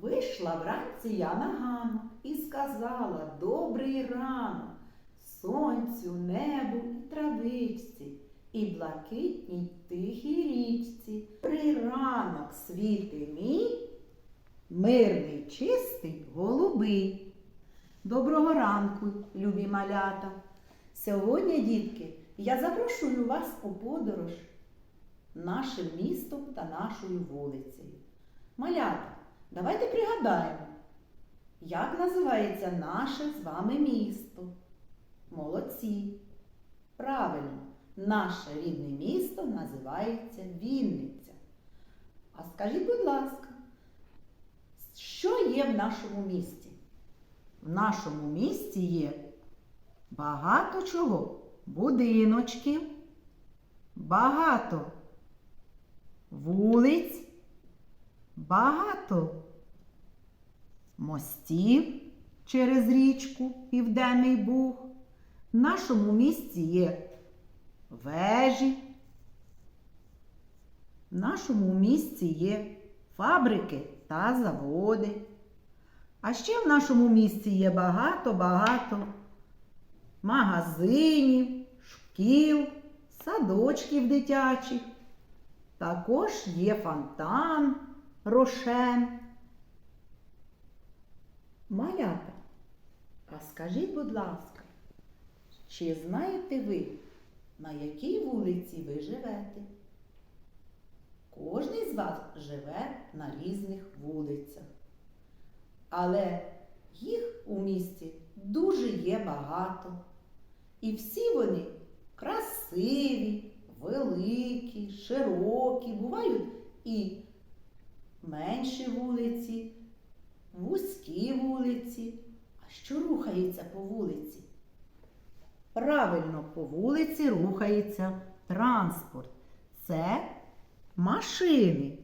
Вийшла вранці я на ганок і сказала добрий ранок сонцю, небу і травичці, і блакитній тихій річці. Добрий ранок, світи мій, мирний, чистий, голубий. Доброго ранку, любі малята. Сьогодні, дітки, я запрошую вас у подорож нашим містом та нашою вулицею. Малята, давайте пригадаємо, як називається наше з вами місто. Молодці. Правильно, наше рідне місто називається Вінниця. А скажіть, будь ласка, що є в нашому місті? В нашому місті є багато чого. Будиночків, багато вулиць, багато мостів через річку Південний Буг. В нашому місті є вежі. В нашому місті є фабрики та заводи. А ще в нашому місті є багато-багато магазинів, шкіл, садочків дитячих. Також є фонтан, рошен. Малята, а скажіть, будь ласка, чи знаєте ви, на якій вулиці ви живете? Кожний з вас живе на різних вулицях. Але їх у місті дуже є багато. І всі вони красиві, великі, широкі, бувають і менші вулиці, вузькі вулиці. А що рухається по вулиці? Правильно, по вулиці рухається транспорт. Це машини.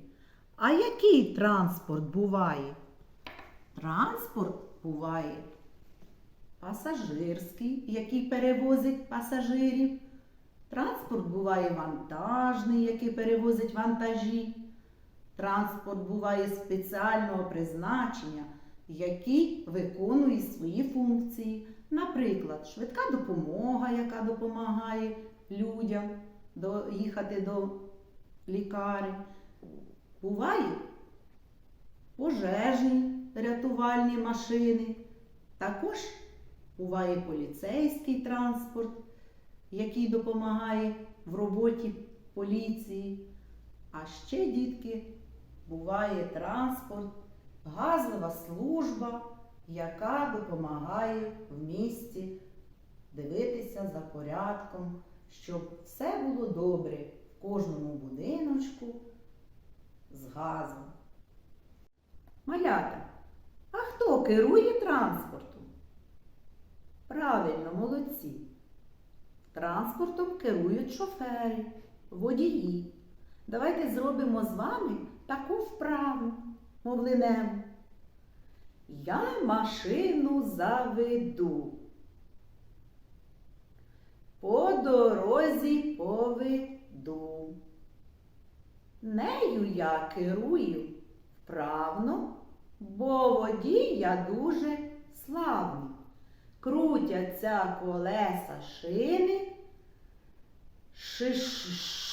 А який транспорт буває? Транспорт буває пасажирський, який перевозить пасажирів. Транспорт буває вантажний, який перевозить вантажі. Транспорт буває спеціального призначення, який виконує свої функції. Наприклад, швидка допомога, яка допомагає людям доїхати до лікарень. Буває пожежні рятувальні машини. Також буває поліцейський транспорт, який допомагає в роботі поліції. А ще, дітки, буває транспорт, газова служба, яка допомагає в місті дивитися за порядком, щоб все було добре в кожному будиночку з газом. Малята, а хто керує транспортом? Правильно, молодці. Транспортом керують шофери, водії. Давайте зробимо з вами таку вправу мовленеву. Я машину заведу. По дорозі поведу. Нею я керую вправно, бо водій я дуже славний. Крутяться колеса шини, шиш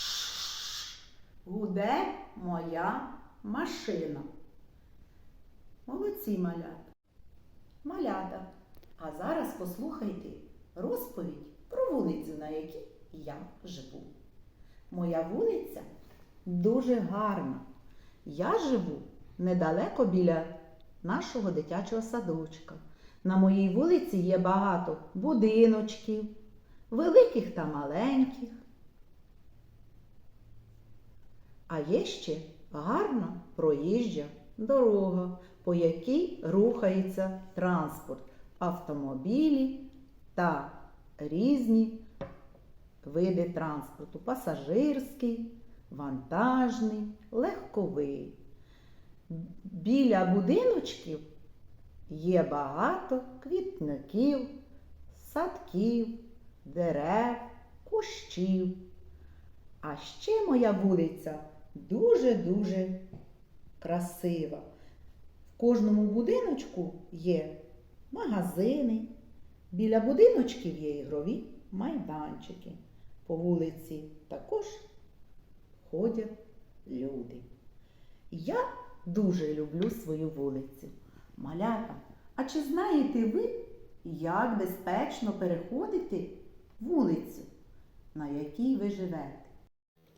гуде моя машина. Молодці малята. Малята. А зараз послухайте розповідь про вулицю, на якій я живу. Моя вулиця дуже гарна. Я живу недалеко біля нашого дитячого садочка. На моїй вулиці є багато будиночків, великих та маленьких. А є ще гарна проїжджа дорога, по якій рухається транспорт, автомобілі та різні види транспорту пасажирський, вантажний, легковий. Біля будиночків є багато квітників, садків, дерев, кущів. А ще моя вулиця дуже-дуже красива. В кожному будиночку є магазини. Біля будиночків є ігрові майданчики. По вулиці також ходять люди. Я дуже люблю свою вулицю. Малята, а чи знаєте ви, як безпечно переходити вулицю, на якій ви живете?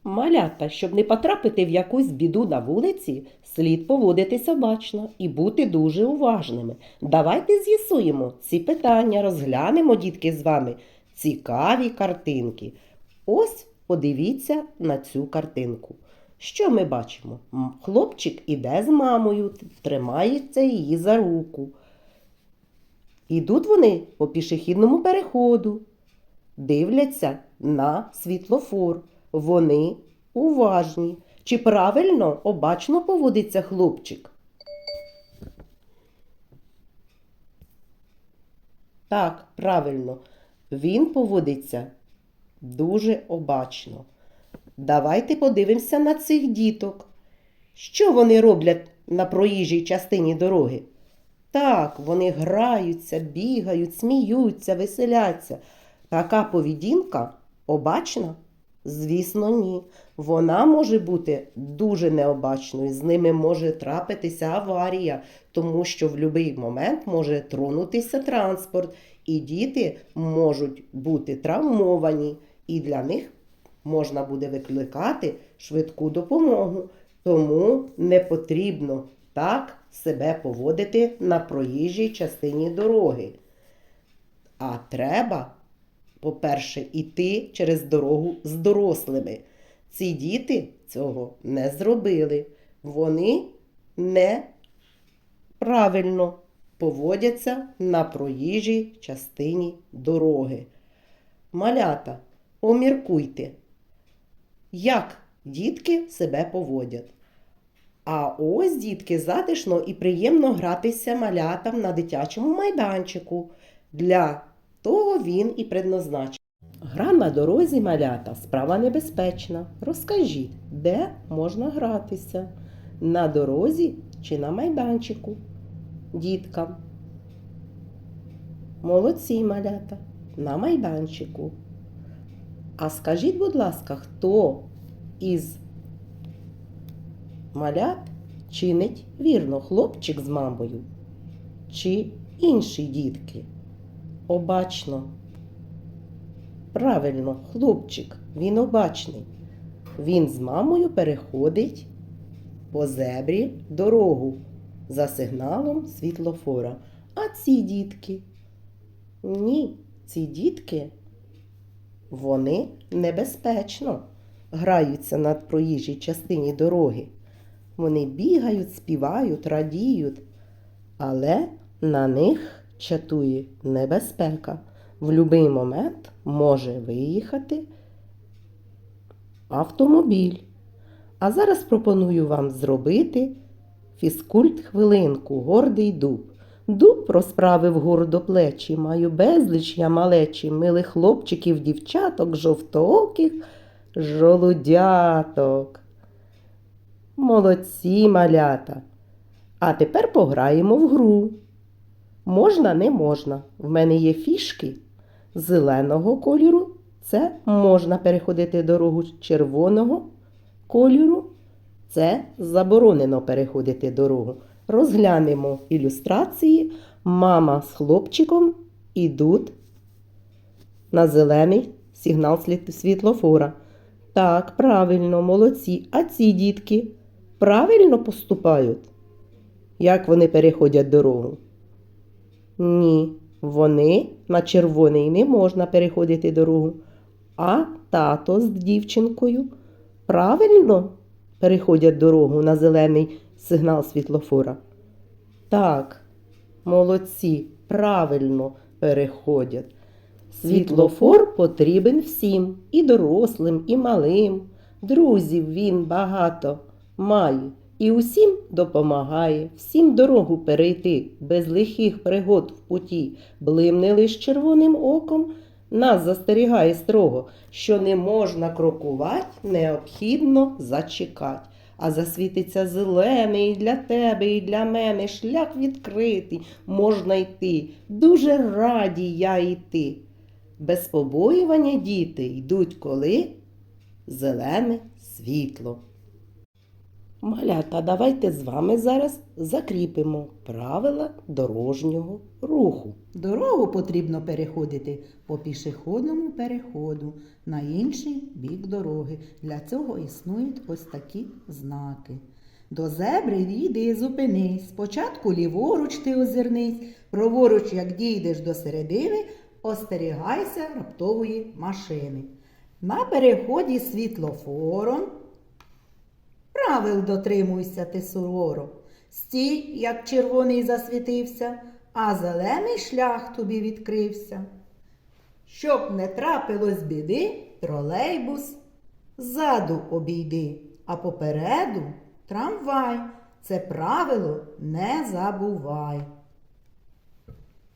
Малята, щоб не потрапити в якусь біду на вулиці, слід поводитися обачно і бути дуже уважними. Давайте з'ясуємо ці питання, розглянемо, дітки, з вами цікаві картинки. Ось подивіться на цю картинку. Що ми бачимо? Хлопчик іде з мамою, тримається її за руку. Ідуть вони по пішохідному переходу, дивляться на світлофор. Вони уважні. Чи правильно обачно поводиться хлопчик? Так, правильно. Він поводиться дуже обачно. Давайте подивимося на цих діток. Що вони роблять на проїжджій частині дороги? Так, вони граються, бігають, сміються, веселяться. Така поведінка обачна? Звісно, ні. Вона може бути дуже необачною. З ними може трапитися аварія, тому що в будь-який момент може тронутися транспорт, і діти можуть бути травмовані, і для них можна буде викликати швидку допомогу. Тому не потрібно так себе поводити на проїжджій частині дороги. А треба по-перше, іти через дорогу з дорослими. Ці діти цього не зробили. Вони не правильно поводяться на проїжджій частині дороги. Малята, поміркуйте, як дітки себе поводять. А ось дітки затишно і приємно гратися малятам на дитячому майданчику. Для того він і предназначений. Гра на дорозі малята справа небезпечна. Розкажіть, де можна гратися? На дорозі чи на майданчику? Діткам. Молодці малята на майданчику. А скажіть, будь ласка, хто із малят чинить вірно хлопчик з мамою? Чи інші дітки? Обачно. Правильно, хлопчик, він обачний. Він з мамою переходить по зебрі дорогу за сигналом світлофора. А ці дітки? Ні, ці дітки, вони небезпечно граються на проїжджій частині дороги. Вони бігають, співають, радіють, але на них чатує небезпека. В будь-який момент може виїхати автомобіль. А зараз пропоную вам зробити фізкульт хвилинку, гордий дуб. Дуб розправив гордо плечі, маю безліч я малечі, милих хлопчиків, дівчаток, жовтооких, жолудяток. Молодці малята. А тепер пограємо в гру. Можна, не можна. В мене є фішки зеленого кольору. Це можна переходити дорогу червоного кольору. Це заборонено переходити дорогу. Розглянемо ілюстрації. Мама з хлопчиком ідуть на зелений сигнал світлофора. Так, правильно, молодці. А ці дітки правильно поступають? Як вони переходять дорогу? Ні, вони на червоний не можна переходити дорогу. А тато з дівчинкою правильно переходять дорогу на зелений сигнал світлофора. Так, молодці, правильно переходять. Світлофор потрібен всім, і дорослим, і малим. Друзів він багато має і усім допомагає, всім дорогу перейти, без лихих пригод в путі, блимне лиш червоним оком. Нас застерігає строго, що не можна крокувати, необхідно зачекать. а засвітиться зелений і для тебе, і для мене. Шлях відкритий, можна йти. Дуже раді я йти. Без побоювання діти йдуть коли зелене світло. Малята, давайте з вами зараз закріпимо правила дорожнього руху. Дорогу потрібно переходити по пішохідному переходу на інший бік дороги. Для цього існують ось такі знаки. До зебри йди зупинись. Спочатку ліворуч ти озирнись, праворуч, як дійдеш до середини, остерігайся раптової машини. На переході світлофором правил дотримуйся ти суворо. Стій, як червоний засвітився, а зелений шлях тобі відкрився. Щоб не трапилось біди, тролейбус ззаду обійди, а попереду трамвай. Це правило не забувай.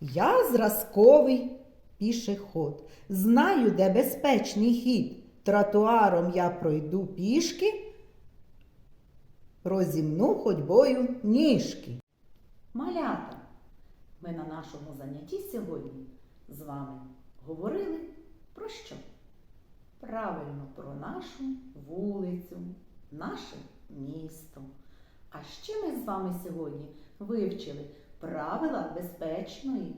Я зразковий пішоход. Знаю, де безпечний хід. Тротуаром я пройду пішки, розімну ходьбою ніжки. Малята, ми на нашому занятті сьогодні з вами говорили про що? Правильно, про нашу вулицю, наше місто. А ще ми з вами сьогодні вивчили правила безпечної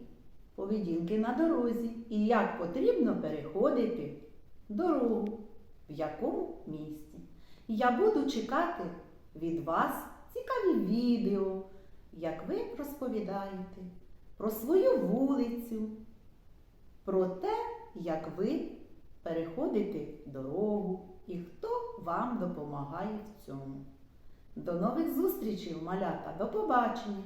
поведінки на дорозі і як потрібно переходити дорогу, в якому місці. Я буду чекати від вас цікаві відео, як ви розповідаєте про свою вулицю, про те, як ви переходите дорогу і хто вам допомагає в цьому. До нових зустрічей, малята, до побачення!